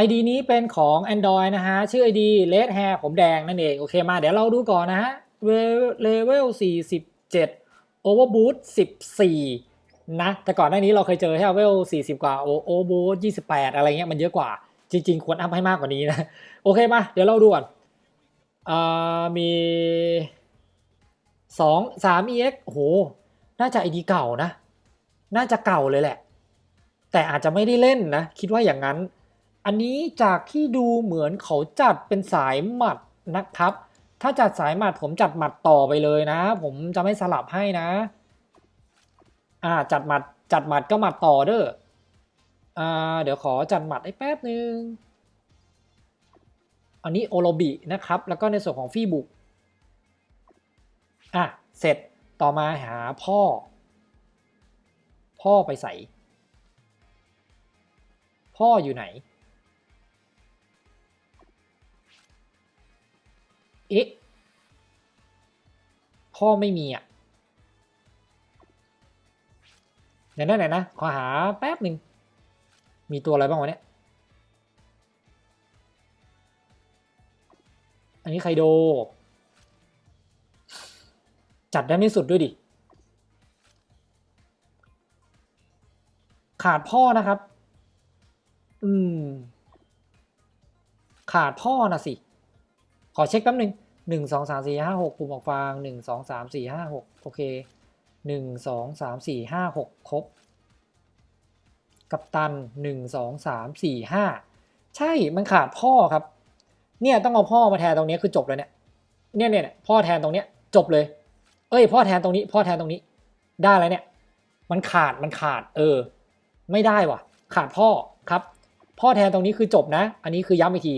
ID นี้เป็นของ Android นะฮะ ชื่อ ID Red Hair ผมแดงนั่นเอง โอเคมาเดี๋ยวเราดูก่อนนะฮะ Level 47 Overboot 14 นะ แต่ก่อนหน้านี้เราเคยเจอแค่ Level 40 กว่า Overboot 28 อะไรเงี้ยมันเยอะกว่า จริง ๆ ควรอัพให้มากกว่านี้นะ โอเคมา เดี๋ยวเราดูก่อนอ่ามี 2 3 EX โอ้โห น่าจะ ID เก่านะ น่าจะเก่าเลยแหละ แต่อาจจะไม่ได้เล่นนะ คิดว่าอย่างนั้น อันนี้จากที่ดูเหมือนเขาจัดเป็นสายหมัดนะครับ ถ้าจัดสายหมัดผมจัดหมัดต่อไปเลยนะ ผมจะไม่สลับให้นะ อ่าจัดหมัดจัดหมัดก็หมัดต่อเด้อ อ่าเดี๋ยวขอจัดหมัดให้แป๊บนึง อันนี้โอโรบินะครับ แล้วก็ในส่วนของฟี่บุก อะเสร็จต่อมาหาพ่อ พ่อไปใส่ พ่ออยู่ไหน เอ๊ะ พ่อไม่มีอะไหนนะไหนนะขอหาแป๊บหนึ่งมีตัวอะไรบ้างวะเนี่ยอันนี้ไคโด จัดได้ไม่สุดด้วยดิ ขาดพ่อนะครับ อืม ขาดพ่อนะสิ ขอเช็คแป๊บหนึ่ง หนึ่งสองสามสี่ห้าหกปุ่มออกฟางหนึ่งสองสามสี่ห้าหกโอเคหนึ่งสองสามสี่ห้าหกครบ กัปตันหนึ่งสองสามสี่ห้าใช่มันขาดพ่อครับ เนี่ยต้องเอาพ่อมาแทนตรงนี้คือจบเลยเนี่ยเนี่ยเนี่ยเนี่ยพ่อแทนตรงเนี้ยจบเลย เอ้ย พ่อแทนตรงนี้ พ่อแทนตรงนี้ ได้แล้วเนี่ย มันขาดมันขาด เออ ไม่ได้ว่ะ ขาดพ่อครับ พ่อแทนตรงนี้คือจบนะ อันนี้คือย้ำอีกที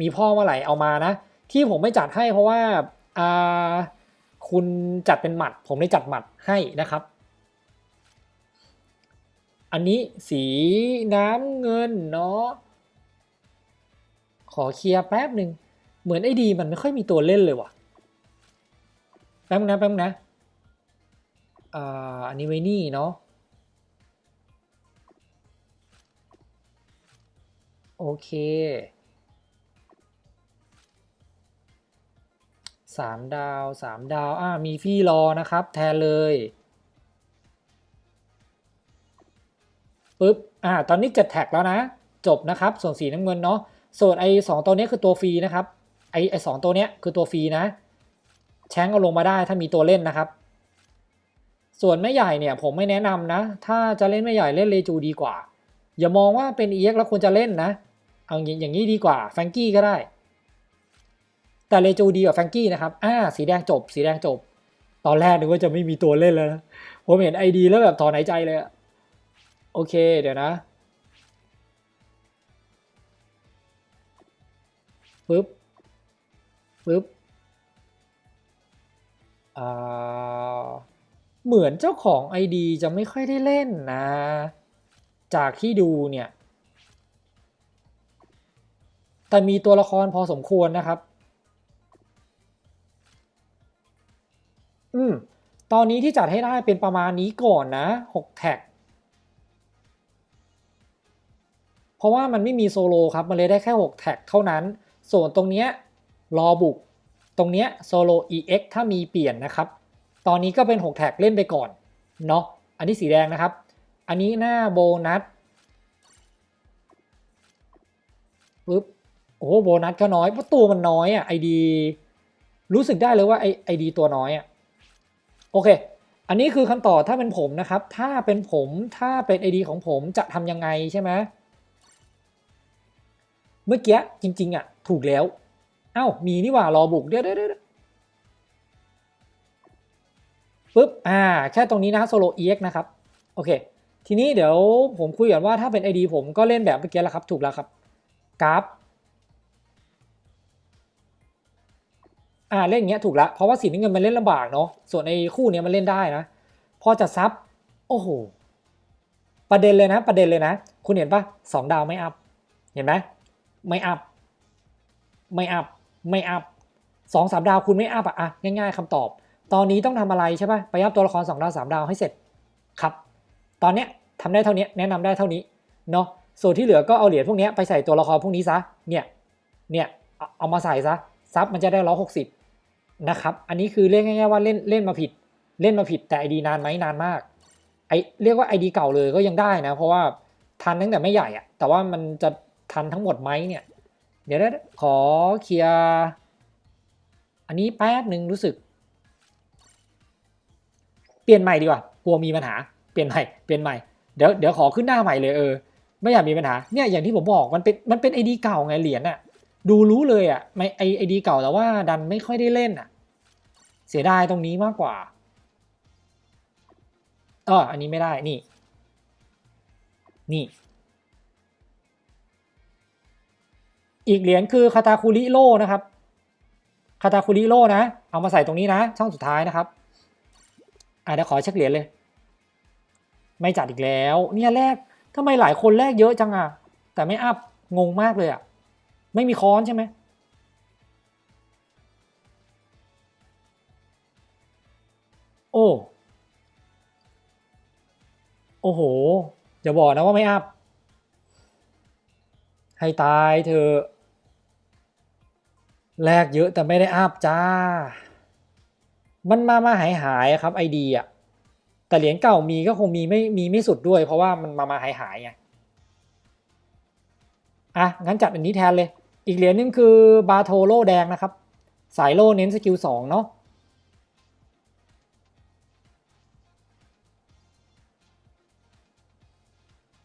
มีพ่อเมื่อไหร่เอามานะ ที่ผมไม่จัดให้เพราะว่าคุณจัดเป็นหมัด ผมได้จัดหมัดให้นะครับ อันนี้สีน้ำเงินเนาะขอเคลียร์แป๊บหนึ่งเหมือนไอ้ดีมันไม่ค่อยมีตัวเล่นเลยว่ะ แป๊บนะแป๊บนึงนะอ่าอันนี้ไว้นี่เนาะโอเค สามดาวสามดาวอ่ามีฟี่รอนะครับ แทนเลยปึ๊บอ่าตอนนี้เจ็ดแท็กแล้วนะ จบนะครับ ส่วนสีน้ำเงินเนาะส่วนไอ้สองตัวนี้คือตัวฟรีนะครับไอ้ไอ้สองตัวเนี้ยคือตัวฟรีนะ แชงเอาลงมาได้ถ้ามีตัวเล่นนะครับ ส่วนแม่ใหญ่เนี่ยผมไม่แนะนำนะ ถ้าจะเล่นแม่ใหญ่เล่นเลจูดีกว่า อย่ามองว่าเป็น EX แล้วควรจะเล่นนะ เอาอย่างงนี้ดีกว่าแฟงกี้ก็ได้ แต่เลจูดีกว่าแฟงกี้นะครับอ่าสีแดงจบ สีแดงจบ ตอนแรกนึกว่าจะไม่มีตัวเล่นแล้วนะผมเห็นไอดีแล้วแบบถอนหายใจเลยอะโอเคเดี๋ยวนะปึ๊บปึ๊บอ่าเหมือนเจ้าของ ID จะไม่ค่อยได้เล่นนะ จากที่ดูเนี่ย แต่มีตัวละครพอสมควรนะครับ อืมตอนนี้ที่จัดให้ได้เป็นประมาณนี้ก่อนนะ 6 แท็ก เพราะว่ามันไม่มีโซโลครับ มันเลยได้แค่ 6 แท็กเท่านั้น ส่วนตรงเนี้ยรอบุก ตรงเนี้ยโซโล EX ถ้ามีเปลี่ยนนะครับ ตอนนี้ก็เป็น 6 แท็กเล่นไปก่อน เนาะ อันนี้สีแดงนะครับ อันนี้หน้าโบนัสปึ๊บ โอ้โหโบนัสก็น้อย เพราะตัวมันน้อยอะไอดี รู้สึกได้เลยว่าไอไอดีตัวน้อยอะ โอเค อันนี้คือคำตอบถ้าเป็นผมนะครับ ถ้าเป็นผมถ้าเป็นไอดีของผมจะทำยังไงใช่ไหมเมื่อกี้จริง ๆอะถูกแล้ว เอ้ามีนี่หว่ารอบุกเดี๋ยวเดี๋ยวเดี๋ยวปึ๊บอ่าแค่ตรงนี้นะโซโล EX นะครับโอเค ทีนี้เดี๋ยวผมคุยกันว่าถ้าเป็น ID ผมก็เล่นแบบเมื่อกี้แล้วครับ ถูกแล้วครับกราฟ อ่าเล่นอย่างเงี้ยถูกล้วเพราะว่าสีน้ำเงินมันเล่นลำบากเนาะส่วนไอ้คู่เนี้ยมันเล่นได้นะ พอจะซับโอ้โหประเด็นเลยนะ ประเด็นเลยนะ คุณเห็นปะสองดาวไม่อัพเห็นไหมไม่อัพไม่อัพไม่อัพสองสามดาวคุณไม่อัพอะอะง่ายๆคำตอบ ตอนนี้ต้องทำอะไรใช่ปะไปอัพตัวละครสองดาวสามดาวให้เสร็จครับ ตอนเนี้ยทำได้เท่านี้แนะนำได้เท่านี้เนาะส่วนที่เหลือก็เอาเหรียญพวกเนี้ยไปใส่ตัวละครพวกนี้ซะเนี่ยเนี่ยเอามาใส่ซะซับมันจะได้ร้อยหกสิบ นะครับ อันนี้คือเรียกง่ายๆว่าเล่นเล่นมาผิด เล่นมาผิดแต่ไอดีนานไหมนานมาก ไอเรียกว่าไอดีเก่าเลยก็ยังได้นะ เพราะว่าทันตั้งแต่ไม่ใหญ่อะแต่ว่ามันจะทันทั้งหมดไหมเนี่ย เดี๋ยวนะขอเคลียร์อันนี้แป๊บหนึ่งรู้สึก เปลี่ยนใหม่ดีกว่ากลัวมีปัญหา เปลี่ยนใหม่เปลี่ยนใหม่เดี๋ยวเดี๋ยวขอขึ้นหน้าใหม่เลยเออไม่อยากมีปัญหาเนี่ยอย่างที่ผมบอกมันเป็นมันเป็นไอดีเก่าไงเหรียญอะดูรู้เลยอะไม่ไอไอดีเก่าแต่ว่าดันไม่ค่อยได้เล่นอะ เสียดายตรงนี้มากกว่าอ๋ออันนี้ไม่ได้ นี่ นี่ อีกเหรียญคือคาตาคุริโลนะครับคาตาคุริโลนะ เอามาใส่ตรงนี้นะ ช่องสุดท้ายนะครับอะเดี๋ยวขอเช็คเหรียญเลย ไม่จัดอีกแล้ว เนี่ยแรกทำไมหลายคนแรกเยอะจังอะแต่ไม่อัพงงมากเลยอะไม่มีค้อนใช่ไหม โอ้ โอ้โห อย่าบอกนะว่าไม่อัพ ให้ตายเธอ แลกเยอะแต่ไม่ได้อัพจ้า มันมามาหายหายครับไอดีอะแต่เหรียญเก่ามีก็คงมีไม่มีไม่สุดด้วย เพราะว่ามันมามาหายหายไงอะงั้นจัดอันนี้แทนเลย อีกเหรียญนึงคือบาโทโลแดงนะครับ สายโลเน้นสกิลสองเนาะ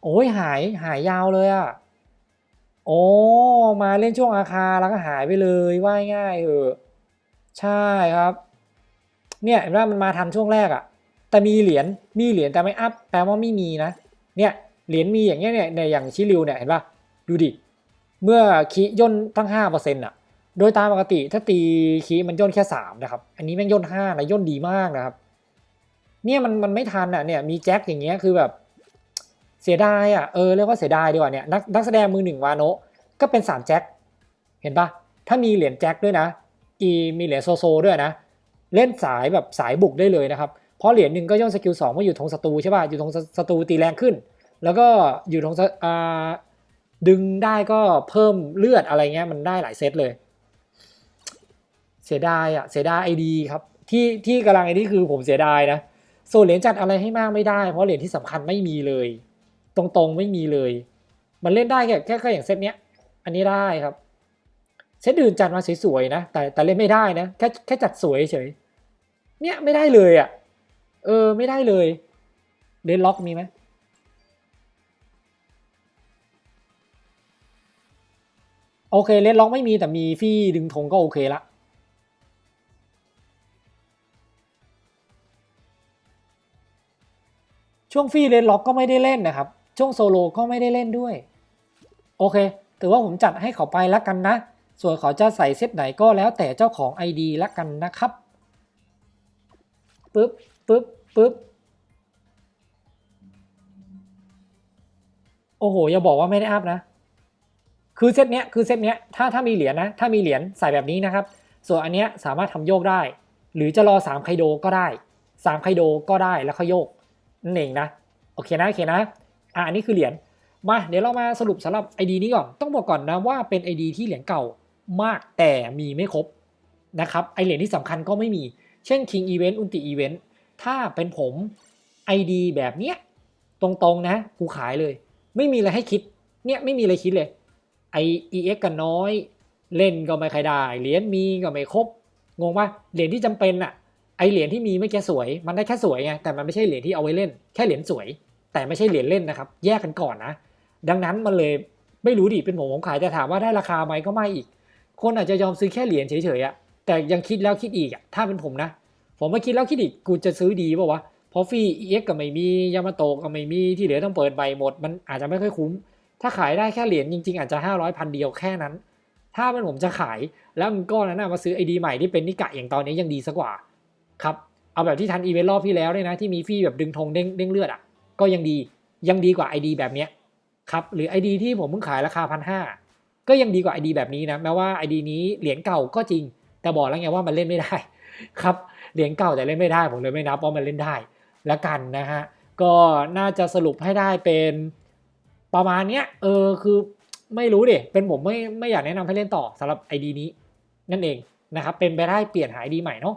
โอ้ยหายหายยาวเลยอะ่ะโอ้มาเล่นช่วงอาคาแล้วก็หายไปเลยว่ายง่ายเออใช่ครับ เนี่ยเห็นว่ามันมาทันช่วงแรกอะ่ะ แต่มีเหรียญมีเหรียญแต่ไม่อัพแปลว่าไม่มีนะ เนี่ยเหรียญมีอย่างเงี้ยเนี่ยในอย่างชิริวเนี่ยเห็นป่ะดูดิเมื่อคีย่นตั้งห้าเปอร์เซ็นต์อะ โดยตามปกติถ้าตีคีมันย่นแค่สามนะครับ อันนี้แม่งย่นห้านะย่นดีมากนะครับ เนี่ยมันมันไม่ทันอะเนี่ยมีแจ็คอย่างเงี้ยคือแบบ เสียดายอะเออเรียกว่าเสียดายดีกว่าเนี่ยนักนักแสดงมือหนึ่งวาโนะก็เป็นสามแจ็คเห็นปะถ้ามีเหรียญแจ็คด้วยนะ อีมีเหรียญโซโซด้วยนะ เล่นสายแบบสายบุกได้เลยนะครับ เพราะเหรียญหนึ่งก็ย่นสกิลสองว่าอยู่ธงศัตรูใช่ป่ะอยู่ธงศัตรูตีแรงขึ้น แล้วก็อยู่ธงศัอ่าดึงได้ก็เพิ่มเลือดอะไรเงี้ยมันได้หลายเซตเลย เสียดายอะเสียดายไอดีครับที่ที่กำลังไอ้นี่คือผมเสียดายนะส่วนเหรียญจัดอะไรให้มากไม่ได้ เพราะเหรียญที่สำคัญไม่มีเลย ตรงๆไม่มีเลย มันเล่นได้แค่แค่อย่างเซตเนี้ย อันนี้ได้ครับ เซตอื่นจัดมาสวยๆนะ แต่แต่เล่นไม่ได้นะ แค่แค่จัดสวยเฉย เนี่ยไม่ได้เลยอะ เออไม่ได้เลยเลนล็อกมีไหมโอเคเลนล็อกไม่มีแต่มีฟี่ดึงธงก็โอเคละช่วงฟรีเลนล็อกก็ไม่ได้เล่นนะครับ ช่วงโซโลก็ไม่ได้เล่นด้วย โอเคถือว่าผมจัดให้เขาไปล้วกันนะ ส่วนเขาจะใส่เซตไหนก็แล้วแต่เจ้าของ ID ละกันนะครับปึ๊บปึ๊บปึ๊บโอ้โห อย่าบอกว่าไม่ได้อัพนะ คือเซตเนี้ยคือเซตเนี้ยถ้าถ้ามีเหรียญนะ ถ้ามีเหรียญใส่แบบนี้นะครับ ส่วนอันเนี้ยสามารถทำโยกได้ หรือจะรอ3ไคโดก็ได้3ไคโดก็ได้แล้วค่อยโยกนั่นเองนะ โอเคนะ โอเคนะ อันนี้คือเหรียญมาเดี๋ยวเรามาสรุปสำหรับ ID นี้ก่อน ต้องบอกก่อนนะว่าเป็น ID ที่เหรียญเก่ามากแต่มีไม่ครบนะครับไอเหรียญที่สำคัญก็ไม่มี เช่น King Event Ulti Event ถ้าเป็นผม ID แบบเนี้ยตรงๆนะกูขายเลย ไม่มีอะไรให้คิดเนี่ยไม่มีอะไรคิดเลยไอ EX กันน้อย เล่นก็ไม่ใครได้เหรียญมีก็ไม่ครบงงปะเหรียญที่จำเป็นอะไอเหรียญที่มีไม่แค่สวย มันได้แค่สวยไงแต่มันไม่ใช่เหรียญที่เอาไว้เล่น แค่เหรียญสวย แต่ไม่ใช่เหรียญเล่นนะครับ แยกกันก่อนนะ ดังนั้นมันเลยไม่รู้ดิเป็นผมผมขายแต่ถามว่าได้ราคาไหมก็ไม่อีก คนอาจจะยอมซื้อแค่เหรียญเฉยๆอะแต่ยังคิดแล้วคิดอีกอะถ้าเป็นผมนะ ผมมาคิดแล้วคิดอีกกูจะซื้อดีป่าวะเพราะฟรี EX ก็ไม่มียามาโตะก็ไม่มีที่เหลือต้องเปิดใบหมด มันอาจจะไม่ค่อยคุ้ม ถ้าขายได้แค่เหรียญจริง ๆ อาจจะ500พันเดียวแค่นั้น ถ้าเป็นผมจะขายแล้วก้อนนั้นมาซื้อไอดีใหม่ที่เป็นนิกะอย่างตอนนี้ยังดีสักกว่าครับเอาแบบที่ทันอีเวนต์รอบที่แล้วเลยนะที่มีฟีแบบดึงธงเด้งเด้งเลือดอะ ก็ยังดียังดีกว่า ID แบบเนี้ยครับหรือ ID ที่ผมเพิ่งขายราคาพันห้าก็ยังดีกว่า ID แบบนี้นะแม้ว่า ID นี้เหรียญเก่าก็จริง แต่บอกแล้วไงว่ามันเล่นไม่ได้ครับเหรียญเก่าแต่เล่นไม่ได้ผมเลยไม่นับว่ามันเล่นได้ละกันนะฮะก็น่าจะสรุปให้ได้เป็นประมาณเนี้ยเออคือไม่รู้ดิเป็นผมไม่ไม่อยากแนะนำให้เล่นต่อสำหรับไอดีนี้นั่นเองนะครับเป็นไปได้เปลี่ยนหายดีใหม่เนาะ